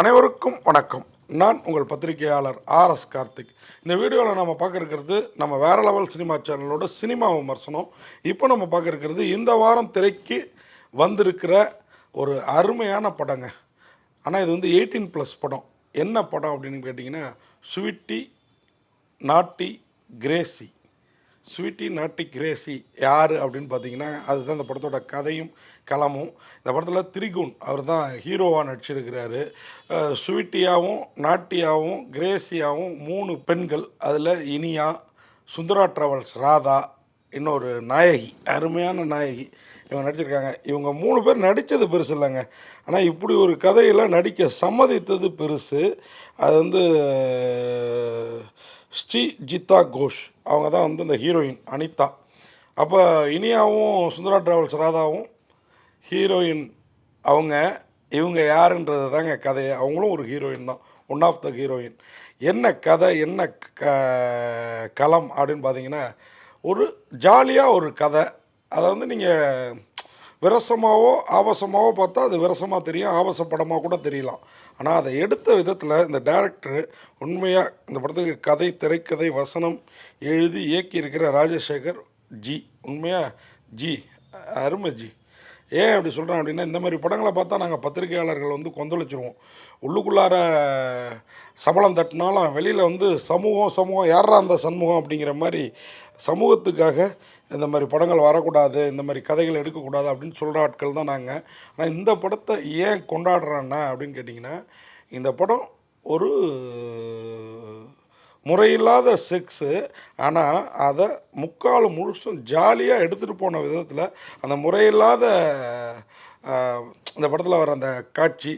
அனைவருக்கும் வணக்கம். நான் உங்கள் பத்திரிகையாளர் ஆர் எஸ் கார்த்திக். இந்த வீடியோவில் நம்ம பார்க்க இருக்கிறது நம்ம வேற லெவல் சினிமா சேனலோட சினிமா விமர்சனம். இப்போ நம்ம பார்க்க இருக்கிறது இந்த வாரம் திரைக்கு வந்திருக்கிற ஒரு அருமையான படங்க. ஆனால் இது வந்து எயிட்டீன் ப்ளஸ் படம். என்ன படம் அப்படின்னு கேட்டிங்கன்னா ஸ்வீட்டி நாட்டி கிரேசி. ஸ்வீட்டி நாட்டி கிரேசி யார் அப்படின்னு பார்த்தீங்கன்னா அதுதான் இந்த படத்தோட கதையும் களமும். இந்த படத்தில் திரிகுன் அவர் தான் ஹீரோவாக நடிச்சிருக்கிறாரு ஸ்வீட்டியாகவும் நாட்டியாகவும் கிரேசியாகவும் மூணு பெண்கள். அதில் இனியா சுந்தரா ட்ராவல்ஸ் ராதா இன்னொரு நாயகி அருமையான நாயகி இவங்க நடிச்சிருக்காங்க. இவங்க மூணு பேர் நடித்தது பெருசு இல்லைங்க. ஆனால் இப்படி ஒரு கதையெல்லாம் நடிக்க சம்மதித்தது பெருசு. அது வந்து ஸ்ரீ ஜிதா கோஷ். அவங்க தான் வந்து இந்த ஹீரோயின் அனிதா. அப்போ இனியாவும் சுந்தரா டிராவல்ஸ் ராதாவும் ஹீரோயின் அவங்க இவங்க யாருன்றது தாங்க கதையை அவங்களும் ஒரு ஹீரோயின் தான். ஒன் ஆஃப் த ஹீரோயின் என்ன கதை என்ன க களம் அப்படின்னு பார்த்தீங்கன்னா ஒரு ஜாலியாக ஒரு கதை. அதை வந்து நீங்கள் விரசமாகவோ ஆபாசமாகவோ பார்த்தா அது விரசமாக தெரியும் ஆபாச படமாக கூட தெரியலாம். ஆனால் அதை எடுத்த விதத்தில் இந்த டேரக்டர் உண்மையாக இந்த படத்துக்கு கதை திரைக்கதை வசனம் எழுதி இயக்கியிருக்கிற ராஜசேகர் ஜி. உண்மையாக ஜி. அருமை ஜி. ஏன் அப்படி சொல்கிறேன் அப்படின்னா இந்த மாதிரி படங்களை பார்த்தா நாங்கள் பத்திரிகையாளர்கள் வந்து கொந்தளிச்சிருவோம். உள்ளுக்குள்ளார சபலம் தட்டினாலும் வெளியில் வந்து சமூகம் சமூகம் யாரா அந்த சண்முகம் அப்படிங்கிற மாதிரி சமூகத்துக்காக இந்த மாதிரி படங்கள் வரக்கூடாது இந்த மாதிரி கதைகள் எடுக்கக்கூடாது அப்படின்னு சொல்கிற ஆட்கள் தான் நாங்கள் ஆனால் இந்த படத்தை ஏன் கொண்டாடுறேன்னா அப்படின்னு கேட்டிங்கன்னா இந்த படம் ஒரு முறையில்லாத செக்ஸு. ஆனால் அதை முக்கால் முழுசும் ஜாலியாக எடுத்துகிட்டு போன விதத்தில் அந்த முறையில்லாத இந்த படத்தில் வர அந்த காட்சி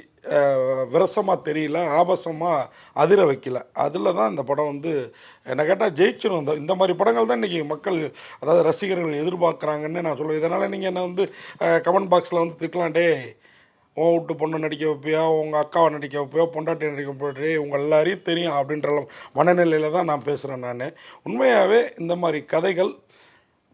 விரசமாக தெரியல ஆபாசமாக அதிர வைக்கல. அதில் தான் இந்த படம் வந்து என்ன கேட்டால் ஜெயிச்சிடும் இந்த இந்த மாதிரி படங்கள் தான் இன்றைக்கி மக்கள் அதாவது ரசிகர்கள் எதிர்பார்க்குறாங்கன்னு நான் சொல்லுவேன். இதனால் நீங்கள் என்னை வந்து கமெண்ட் பாக்ஸில் வந்து திட்டலாம் டே உன் வீட்டு பொண்ணு நடிக்க வைப்பியா? உங்கள் அக்காவை நடிக்க வைப்பியா? பொண்டாட்டி நடிக்க வைப்பியா? உங்கள் எல்லாரையும் தெரியும் அப்படின்ற மனநிலையில் தான் நான் பேசுகிறேன் நான். உண்மையாகவே இந்த மாதிரி கதைகள்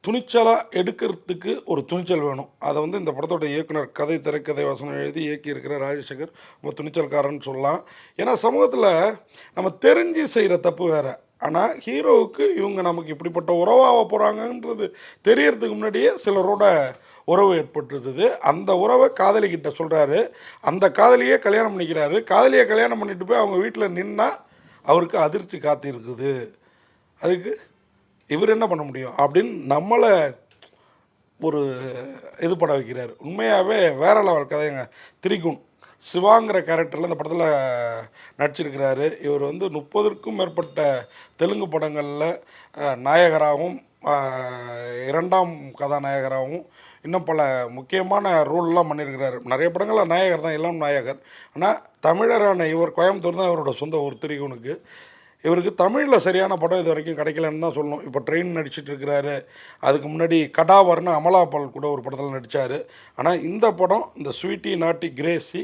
துணிச்சலாக எடுக்கிறதுக்கு ஒரு துணிச்சல் வேணும். அதை வந்து இந்த படத்தோட இயக்குனர் கதை திரைக்கதை வசனம் எழுதி இயக்கியிருக்கிற ராஜசேகர் ரொம்ப துணிச்சல்காரன்னு சொல்லலாம். ஏன்னா சமூகத்தில் நம்ம தெரிஞ்சு செய்கிற தப்பு வேறு. ஆனால் ஹீரோவுக்கு இவங்க நமக்கு இப்படிப்பட்ட உறவாக போகிறாங்கன்றது தெரியறதுக்கு முன்னாடியே சிலரோட உறவு ஏற்பட்டுருது அந்த உறவை காதலிக்கிட்ட சொல்கிறாரு அந்த காதலியே கல்யாணம் பண்ணிக்கிறாரு. காதலியை கல்யாணம் பண்ணிட்டு போய் அவங்க வீட்டில் நின்னா அவருக்கு அதிர்ச்சி காத்திருக்குது. அதுக்கு இவர் என்ன பண்ண முடியும் அப்படின்னு நம்மளை ஒரு இது பட வைக்கிறார். உண்மையாகவே வேற லெவல் கதைங்க. திரிகுண் சிவாங்கிற கேரக்டரில் இந்த படத்தில் நடிச்சிருக்கிறாரு. இவர் வந்து முப்பதுக்கும் மேற்பட்ட தெலுங்கு படங்களில் நாயகராகவும் இரண்டாம் கதாநாயகராகவும் இன்னும் பல முக்கியமான ரோல்லாம் பண்ணியிருக்கிறாரு நிறைய படங்களில் நாயகர் தான் எல்லாம் நாயகர். ஆனால் தமிழரான இவர் கோயம்புத்தூர் தான் இவரோட சொந்த ஒரு திரிகுனுக்கு. இவருக்கு தமிழில் சரியான படம் இது வரைக்கும் கிடைக்கலன்னு தான் சொல்லணும். இப்போ ட்ரெயின் நடிச்சிட்டு இருக்கிறாரு. அதுக்கு முன்னாடி கடாவர்னு அமலாபால் கூட ஒரு படத்தில் நடித்தார் ஆனால் இந்த படம் இந்த ஸ்வீட்டி நாட்டி கிரேசி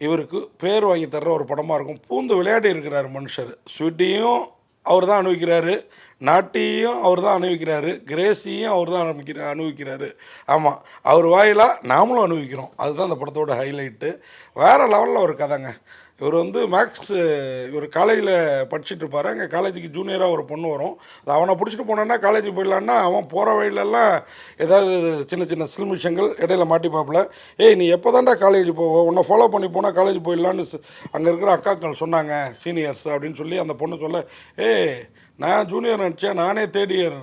இவருக்கு பேர் வாங்கி தர்ற ஒரு படமாக இருக்கும். பூந்து விளையாடி இருக்கிறார் மனுஷர். ஸ்வீட்டியும் அவர் தான் அனுபவிக்கிறாரு நாட்டியும் அவர் தான் அனுபவிக்கிறாரு கிரேசியும் அவர் தான் அனுபவிக்கிற அனுபவிக்கிறாரு ஆமாம் அவர் வாயிலாக நாமளும் அனுபவிக்கிறோம் அதுதான் அந்த படத்தோட ஹைலைட்டு வேறு லெவலில் ஒரு கதைங்க. இவர் வந்து மேக்ஸ் இவர் காலேஜில் படிச்சுட்டு இருப்பார். அங்கே காலேஜுக்கு ஜூனியராக ஒரு பொண்ணு வரும். அது அவனை பிடிச்சிட்டு போனான்னா காலேஜுக்கு போயிடலான்னா அவன் போகிற வழியிலெல்லாம் ஏதாவது சின்ன சின்ன சில்மிஷங்கள் இடையில மாட்டிப்பாப்பில் ஏய் நீ எப்போ தான்டா காலேஜ் போவ உன்னை ஃபாலோ பண்ணி போனால் காலேஜ் போயிடலான்னு அங்கே இருக்கிற அக்காக்கள் சொன்னாங்க சீனியர்ஸ் அப்படின்னு சொல்லி அந்த பொண்ணு சொல்ல ஏய் நான் ஜூனியர் நினச்சேன் நானே தேர்ட் இயர்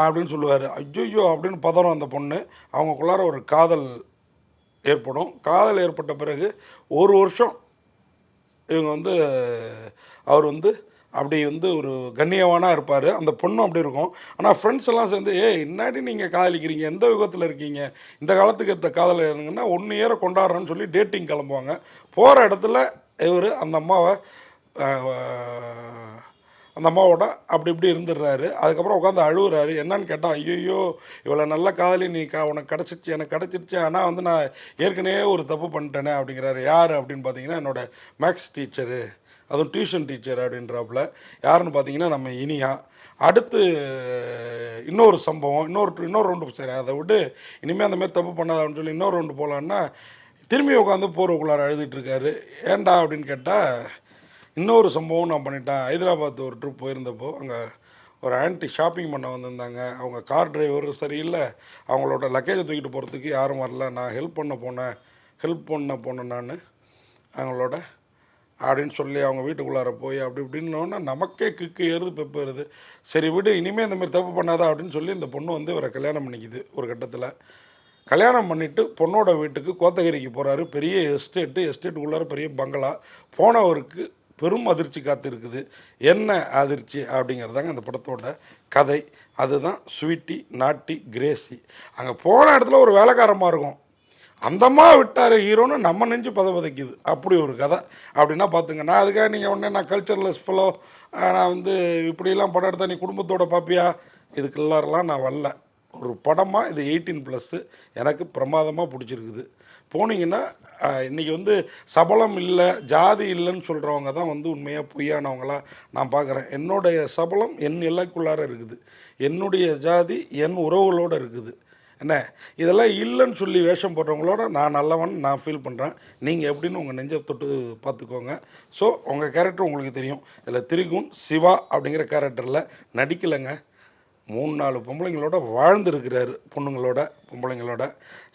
அப்படின்னு சொல்லுவார். ஐயோ அப்படின்னு பதறும் அந்த பொண்ணு. அவங்களுக்குள்ளார ஒரு காதல் ஏற்படும். காதல் ஏற்பட்ட பிறகு ஒரு வருஷம் இவங்க வந்து அவர் வந்து அப்படி வந்து ஒரு கண்ணியவானாக இருப்பார். அந்த பொண்ணும் அப்படி இருக்கும். ஆனால் ஃப்ரெண்ட்ஸ் எல்லாம் சேர்ந்து ஏ இன்னாடி நீங்கள் காதலிக்கிறீங்க? எந்த யுகத்தில் இருக்கீங்க? இந்த காலத்துக்கு இந்த காதல் இருங்கன்னா ஒன்று இயரை கொண்டாடுறேன்னு சொல்லி டேட்டிங் கிளம்புவாங்க. போகிற இடத்துல இவர் அந்த அம்மாவை அந்த அம்மாவோட அப்படி இப்படி இருந்துடுறாரு. அதுக்கப்புறம் உட்காந்து அழுகுறாரு என்னன்னு கேட்டால் ஐயோ இவ்வளோ நல்ல காதலி நீ க உனக்கு கிடச்சிருச்சு எனக்கு கிடச்சிருச்சு. ஆனால் வந்து நான் ஏற்கனவே ஒரு தப்பு பண்ணிட்டேனே அப்படிங்கிறாரு. யார்? அப்படின்னு பார்த்தீங்கன்னா என்னோட மேக்ஸ் டீச்சரு. அதுவும் டியூஷன் டீச்சர் அப்படின்றாப்புல. யாருன்னு பார்த்தீங்கன்னா நம்ம இனியா. அடுத்து இன்னொரு சம்பவம் இன்னொரு இன்னொரு ரவுண்டு சரி அதை விட்டு இனிமேல் அந்தமாரி தப்பு பண்ணாதான்னு அப்படின்னு சொல்லி இன்னொரு ரவுண்டு போகலான்னா திரும்பி உட்காந்து போர்வுக்குள்ளார அழுதுகிட்ருக்காரு ஏண்டா ஏன்டா அப்படின்னு கேட்டால் இன்னொரு சம்பவம் நான் பண்ணிட்டேன். ஹைதராபாத் ஒரு ட்ரிப் போயிருந்தப்போ அங்கே ஒரு ஆன்ட்டி ஷாப்பிங் பண்ண வந்திருந்தாங்க. அவங்க கார் டிரைவர் சரியில்லை. அவங்களோட லக்கேஜை தூக்கிட்டு போகிறதுக்கு யாரும் வரல. நான் ஹெல்ப் பண்ண போனேன். ஹெல்ப் பண்ண போனேன் நான். அவங்களோட அப்படின்னு சொல்லி அவங்க வீட்டுக்குள்ளார போய் அப்படி இப்படின்னோன்னா நமக்கே கிக்கு ஏறுது பெப்பு ஏறுது. சரி விடு இனிமேல் இந்தமாதிரி தப்பு பண்ணாதா அப்படின்னு சொல்லி இந்த பொண்ணு வந்து இவரை கல்யாணம் பண்ணிக்குது ஒரு கட்டத்தில். கல்யாணம் பண்ணிவிட்டு பொண்ணோட வீட்டுக்கு கோத்தகிரிக்கு போகிறாரு பெரிய எஸ்டேட்டு எஸ்டேட்டுக்குள்ளார பெரிய பங்களா போனவருக்கு பெரும் அதிர்ச்சி காத்திருக்குது. என்ன அதிர்ச்சி அப்படிங்கிறதாங்க அந்த படத்தோட கதை. அதுதான் ஸ்வீட்டி நாட்டி கிரேசி. அங்கே போன இடத்துல ஒரு வேலைக்காரமாக இருக்கும். அந்தம்மா விட்டார் ஹீரோன்னு நம்ம நெஞ்சு பத பதைக்குது அப்படி ஒரு கதை. அப்படின்னா பார்த்துங்க நான் அதுக்காக நீங்கள் உடனே நான் கல்ச்சர்லெஸ் ஃபெலோ நான் வந்து இப்படியெல்லாம் படம் எடுத்தால் நீ குடும்பத்தோட பார்ப்பியா இதுக்கெல்லாம் நான் வரல. ஒரு படமாக இது எயிட்டீன் ப்ளஸ்ஸு எனக்கு பிரமாதமாக பிடிச்சிருக்குது. போனீங்கன்னா இன்றைக்கி வந்து சபலம் இல்லை ஜாதி இல்லைன்னு சொல்கிறவங்க தான் வந்து உண்மையாக பொய்யானவங்களாக நான் பார்க்குறேன் என்னுடைய சபலம் என் எல்லைக்குள்ளார இருக்குது. என்னுடைய ஜாதி என் உறவுகளோடு இருக்குது. என்ன? இதெல்லாம் இல்லைன்னு சொல்லி வேஷம் போடுறவங்களோட நான் நல்லவன் நான் ஃபீல் பண்ணுறேன் நீங்கள் எப்படின்னு உங்கள் நெஞ்சை தொட்டு பார்த்துக்கோங்க ஸோ உங்கள் கேரக்டர் உங்களுக்கு தெரியும். இதில் திரிகுன் சிவா அப்படிங்கிற கேரக்டரில் நடிக்கலைங்க. மூணு நாலு பொம்பளைங்களோட வாழ்ந்துருக்கிறாரு பொண்ணுங்களோட பொம்பளைங்களோட.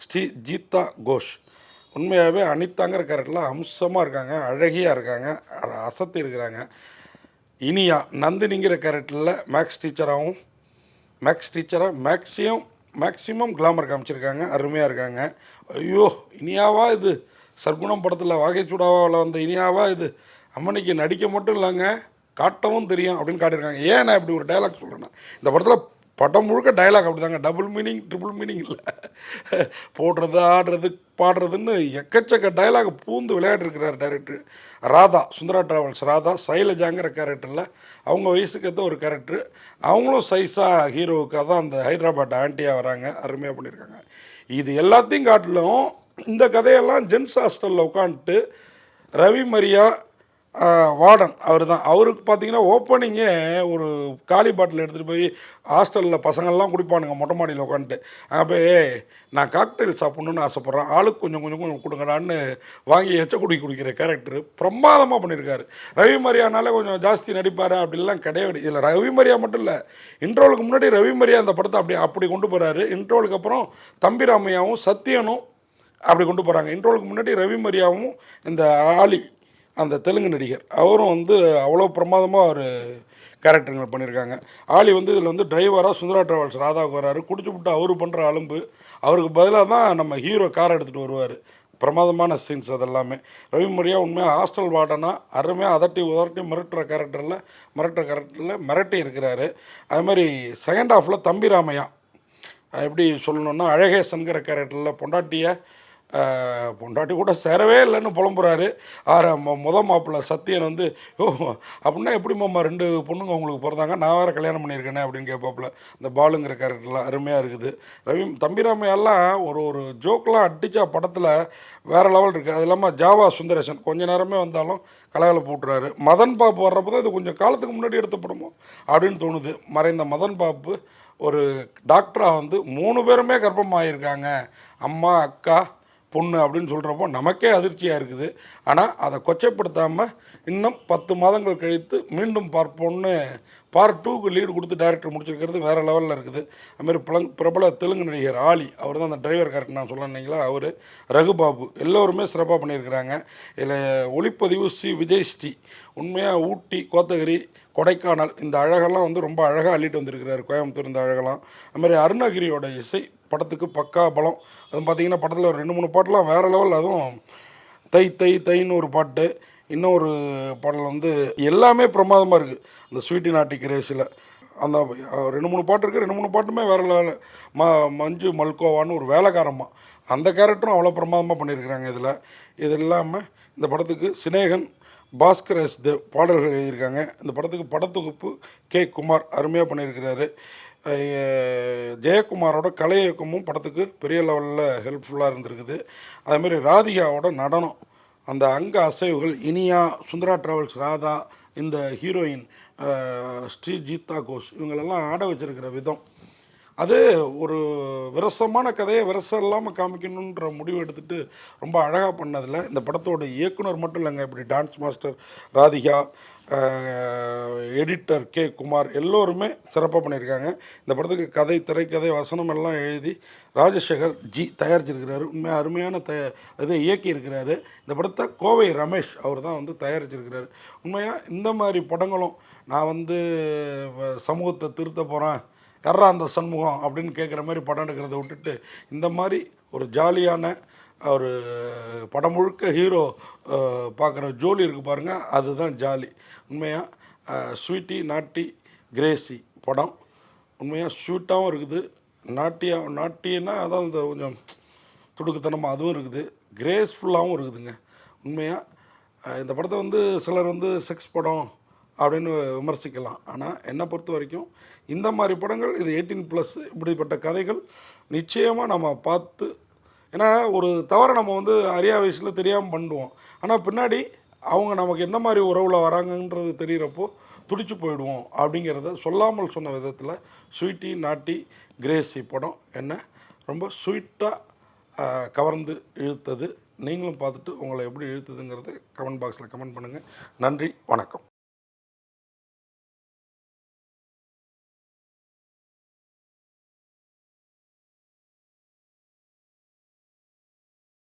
ஸ்ரீ ஜீதா கோஷ். உண்மையாகவே அனிதாங்கிற கேரக்டரில் அம்சமாக இருக்காங்க அழகியாக இருக்காங்க அசத்தி இருக்கிறாங்க. இனியா நந்தினிங்கிற கேரக்டரில் மேக்ஸ் டீச்சராகவும் மேக்ஸ் டீச்சராக மேக்ஸிமம் மேக்ஸிமம் கிளாமர் காமிச்சிருக்காங்க அருமையாக இருக்காங்க. ஐயோ இனியாவா இது? சர்க்குணம் படத்தில் வாகைச்சூடாவாவில் வந்த இனியாவா இது? அம்மனிக்கு நடிக்க மட்டும் இல்லைங்க. காட்டவும் தெரியும் அப்படின்னு காட்டியிருக்காங்க. ஏன் நான் இப்படி ஒரு டைலாக் சொல்கிறேன்னா இந்த படத்தில் படம் முழுக்க டைலாக் அப்படி தாங்க டபுள் மீனிங் ட்ரிபிள் மீனிங் இல்லை. போடுறது ஆடுறது பாடுறதுன்னு எக்கச்சக்க டைலாக் பூந்து விளையாடிருக்கிறார் டேரக்டர் ராதா சுந்தரா டிராவல்ஸ் ராதா சைலஜாங்கிற கேரக்டரில் அவங்க வயசுக்கு ஏற்ற ஒரு கேரக்டர் அவங்களும் சைஸாக ஹீரோவுக்காக தான் அந்த ஹைதராபாத் ஆண்டியாக வராங்க. அருமையாக பண்ணியிருக்காங்க. இது எல்லாத்தையும் காட்டிலும் இந்த கதையெல்லாம் ஜென்ஸ் ஹாஸ்டலில் உட்காந்துட்டு ரவி மரியா வார்டன் அவர் தான் அவருக்கு பார்த்தீங்கன்னா ஓப்பனிங்கே ஒரு காலி பாட்டில் எடுத்துகிட்டு போய் ஹாஸ்டலில் பசங்கள்லாம் குடிப்பானுங்க மொட்டை மாடியில் உட்காந்துட்டு அங்கே போய் நான் காக்டெயில் சாப்பிட்ணுன்னு ஆசைப்பட்றேன். ஆளுக்கு கொஞ்சம் கொஞ்சம் கொஞ்சம் கொடுங்கடான்னு வாங்கி எச்ச குடி குடிக்கிற கேரக்டர் பிரமாதமாக பண்ணியிருக்காரு ரவி மரியானாலே கொஞ்சம் ஜாஸ்தி நடிப்பார் அப்படிலாம் கிடையாது இதில் ரவி மரியா மட்டும் இல்லை இன்ட்ரோலுக்கு முன்னாடி ரவி மரியா அந்த படத்தை அப்படி அப்படி கொண்டு போகிறாரு இன்ட்ரோலுக்கு அப்புறம் தம்பி ராமையாவும் சத்யனும் அப்படி கொண்டு போகிறாங்க இன்ட்ரோலுக்கு முன்னாடி ரவி மரியாவும் இந்த ஆலி அந்த தெலுங்கு நடிகர். அவரும் வந்து அவ்வளோ பிரமாதமாக ஒரு கேரக்டருங்கள் பண்ணியிருக்காங்க ஆலி வந்து இதில் வந்து டிரைவராக சுந்தரா டிராவல்ஸ் ராதாவுக்கு வராரு. குடிச்சு விட்டு அவர் பண்ணுற அலும்பு. அவருக்கு பதிலாக தான் நம்ம ஹீரோ கார் எடுத்துகிட்டு வருவார். பிரமாதமான சீன்ஸ் அதெல்லாமே. ரவி மரியா உண்மையாக ஹாஸ்டல் வார்டனாக அருமையாக அதட்டி உதட்டி மிரட்டுற கேரக்டரில் மிரட்டுற கேரக்டரில் மிரட்டி இருக்கிறாரு. அது மாதிரி செகண்ட் ஹாஃபில் தம்பி ராமையா. எப்படி சொல்லணுன்னா அழகேசன்கிற கேரக்டரில் பொண்டாட்டியை பொண்டாட்டி கூட சேரவே இல்லைன்னு புலம்புறாரு. ஆற முத மாப்பிள்ள சத்தியன் வந்து ஓ அப்படின்னா எப்படி மாமா ரெண்டு பொண்ணுங்க உங்களுக்கு பிறந்தாங்க? நான் வேறு கல்யாணம் பண்ணியிருக்கேனே அப்படின்னு கேட்பாப்புல. இந்த பாலுங்கிற கேரக்டர்லாம் அருமையாக இருக்குது. ரவி தம்பிராமையெல்லாம் ஒரு ஒரு ஜோக்கெலாம் அடித்தா படத்தில் வேறு லெவல் இருக்குது அது இல்லாமல் ஜாவா சுந்தரேசன் கொஞ்ச நேரமே வந்தாலும் கலையில் போட்டுறாரு. மதன் பாப்பு வர்றப்போ தான் இது கொஞ்சம் காலத்துக்கு முன்னாடி எடுத்த படமோ அப்படின்னு தோணுது. மறைந்த மதன் பாப்பு ஒரு டாக்டராக வந்து மூணு பேருமே கர்ப்பமாகியிருக்காங்க அம்மா அக்கா பொண்ணு அப்படின்னு சொல்கிறப்போ நமக்கே அதிர்ச்சியாக இருக்குது. ஆனால் அதை கொச்சைப்படுத்தாமல் இன்னும் பத்து மாதங்கள் கழித்து மீண்டும் பார்ப்போம்னு பார்ட் டூக்கு லீடு கொடுத்து டேரக்டர் முடிச்சிருக்கிறது வேறு லெவலில் இருக்குது. அதுமாதிரி பிளங் பிரபல தெலுங்கு நடிகர் ஆலி அவர் தான் அந்த டிரைவர் கரெக்ட் நான் சொல்லணுங்களா அவர் ரகுபாபு எல்லோருமே சிறப்பாக பண்ணியிருக்கிறாங்க. இதில் ஒளிப்பதிவு சி. விஜய் ஸ்ரீ உண்மையாக ஊட்டி கோத்தகிரி கொடைக்கானல் இந்த அழகெல்லாம் வந்து ரொம்ப அழகாக அள்ளிட்டு வந்திருக்கிறார். கோயம்புத்தூர் இந்த அழகெல்லாம். அதுமாதிரி அருணகிரியோட இசை படத்துக்கு பக்கா பலம். அதுவும் பார்த்தீங்கன்னா படத்தில் ஒரு ரெண்டு மூணு பாட்டெலாம் வேறு லெவல் அதுவும் தை தை தைன்னு ஒரு பாட்டு. இன்னொரு பாடல் வந்து எல்லாமே பிரமாதமாக இருக்குது அந்த ஸ்வீட்டி நாட்டி கிரேஸில் அந்த ரெண்டு மூணு பாட்டு இருக்குது ரெண்டு மூணு பாட்டுமே வேறு லெவல். ம மஞ்சு மல்கோவான்னு ஒரு வேலைக்காரம்மா. அந்த கேரக்டரும் அவ்வளோ பிரமாதமாக பண்ணியிருக்கிறாங்க இதில். இது இல்லாமல் இந்த படத்துக்கு சினேகன் பாஸ்கர் எஸ் தேவ் பாடல்கள் எழுதியிருக்காங்க. இந்த படத்துக்கு படத்தொகுப்பு கே. குமார் அருமையாக பண்ணியிருக்கிறாரு. ஜெயக்குமாரோட கலை இயக்கமும் படத்துக்கு பெரிய லெவலில் ஹெல்ப்ஃபுல்லாக இருந்திருக்குது. அதேமாரி ராதிகாவோட நடனம். அந்த அங்க அசைவுகள் இனியா சுந்தரா டிராவல்ஸ் ராதா இந்த ஹீரோயின் ஸ்ரீ ஜீதா கோஷ் இவங்களெல்லாம் ஆட வச்சிருக்கிற விதம். அது ஒரு விரசமான கதையை விரசம் இல்லாமல் காமிக்கணுன்ற முடிவு எடுத்துட்டு ரொம்ப அழகாக பண்ணதில். இந்த படத்தோட இயக்குனர் மட்டும் இல்லைங்க இப்படி dance master Radhika editor K Kumar எல்லோருமே சிறப்பாக பண்ணியிருக்காங்க. இந்த படத்துக்கு கதை திரைக்கதை வசனம் எல்லாம் எழுதி ராஜசேகர் ஜி தயாரிச்சிருக்கிறாரு. உண்மையாக அருமையான த இதை இயக்கியிருக்கிறாரு. இந்த படத்தை கோவை ரமேஷ் அவர் தான் வந்து தயாரிச்சிருக்கிறாரு. உண்மையாக இந்த மாதிரி படங்களும் நான் வந்து சமூகத்தை திருத்த போகிறேன் யாரா அந்த சண்முகம் அப்படின்னு கேட்குற மாதிரி படம் எடுக்கிறத விட்டுட்டு இந்த மாதிரி ஒரு ஜாலியான ஒரு படம் முழுக்க ஹீரோ பார்க்குற ஜோலி இருக்குது பாருங்கள் அதுதான் ஜாலி. உண்மையாக ஸ்வீட்டி நாட்டி கிரேசி படம். உண்மையாக ஸ்வீட்டாகவும் இருக்குது. நாட்டியா நாட்டியன்னா அதான் இந்த கொஞ்சம் துடுக்குத்தனமாக அதுவும் இருக்குது. கிரேஸ்ஃபுல்லாகவும் இருக்குதுங்க. உண்மையாக இந்த படத்தை வந்து சிலர் வந்து செக்ஸ் படம் அப்படின்னு விமர்சிக்கலாம். ஆனால் என்னை பொறுத்த வரைக்கும் இந்த மாதிரி படங்கள் இது எயிட்டீன் ப்ளஸ் இப்படிப்பட்ட கதைகள் நிச்சயமாக நம்ம பார்த்து ஏன்னா ஒரு தவறை நம்ம வந்து அறியா வயசில் தெரியாமல் பண்ணுவோம் ஆனால் பின்னாடி அவங்க நமக்கு என்ன மாதிரி உறவில் வராங்கன்றது தெரிகிறப்போ துடிச்சு போயிடுவோம் அப்படிங்கிறத சொல்லாமல் சொன்ன விதத்தில் ஸ்வீட்டி நாட்டி கிரேசி படம் என்ன ரொம்ப ஸ்வீட்டாக கவர்ந்து இழுத்தது. நீங்களும் பார்த்துட்டு உங்களை எப்படி இழுத்ததுங்கிறத கமெண்ட் பாக்ஸில் கமெண்ட் பண்ணுங்கள் நன்றி வணக்கம்.